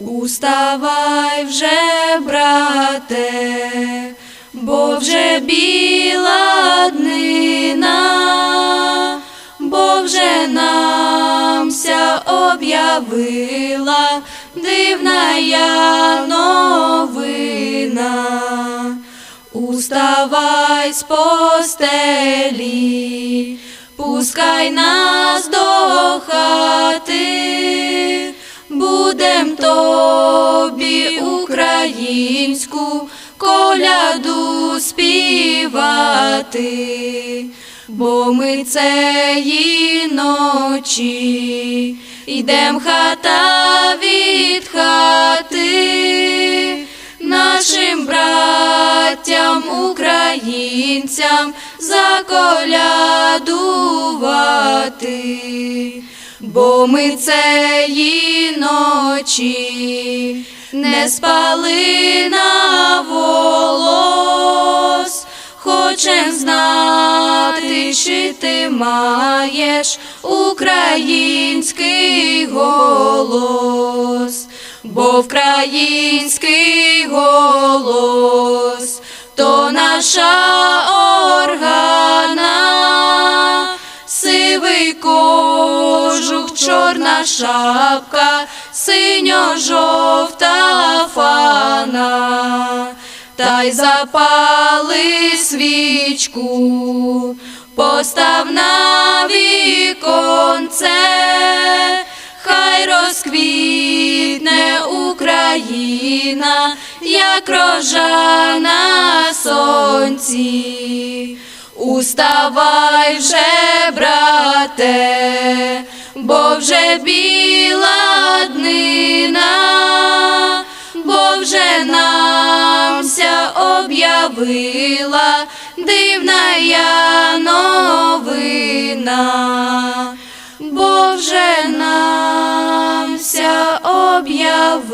Уставай вже, брате, бо вже біла днина, бо вже намся об'явила дивна я новина. Уставай з постелі, пускай нас до хати, будем тобі українську коляду співати, бо ми цієї ночі йдем хата від хати українцям заколядувати, бо ми цієї ночі не спали на волос, хочем знати, чи ти маєш український голос. Бо вкраїнський голос то наша органа, сивий кожух, чорна шапка, синьо-жовта фана, та й запали свічку, постав на віконце, хай розквітне Україна, як рожа на сонці. Уставай вже, брате, бо вже біла днина, бо вже намся об'явила дивна я новина бо вже намся об'явила